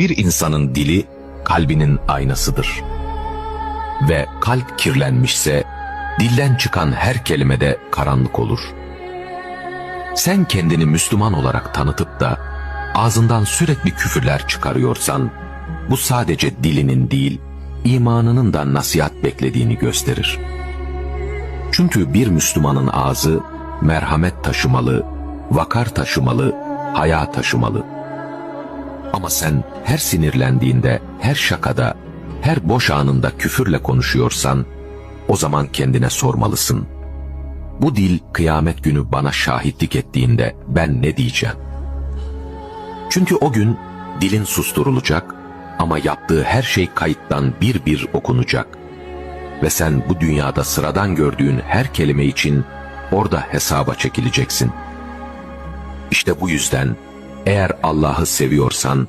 Bir insanın dili kalbinin aynasıdır. Ve kalp kirlenmişse dilden çıkan her kelimede karanlık olur. Sen kendini Müslüman olarak tanıtıp da ağzından sürekli küfürler çıkarıyorsan bu sadece dilinin değil imanının da nasihat beklediğini gösterir. Çünkü bir Müslümanın ağzı merhamet taşımalı, vakar taşımalı, haya taşımalı. Ama sen her sinirlendiğinde, her şakada, her boş anında küfürle konuşuyorsan, o zaman kendine sormalısın. Bu dil kıyamet günü bana şahitlik ettiğinde ben ne diyeceğim? Çünkü o gün dilin susturulacak ama yaptığı her şey kayıttan bir bir okunacak. Ve sen bu dünyada sıradan gördüğün her kelime için orada hesaba çekileceksin. İşte bu yüzden eğer Allah'ı seviyorsan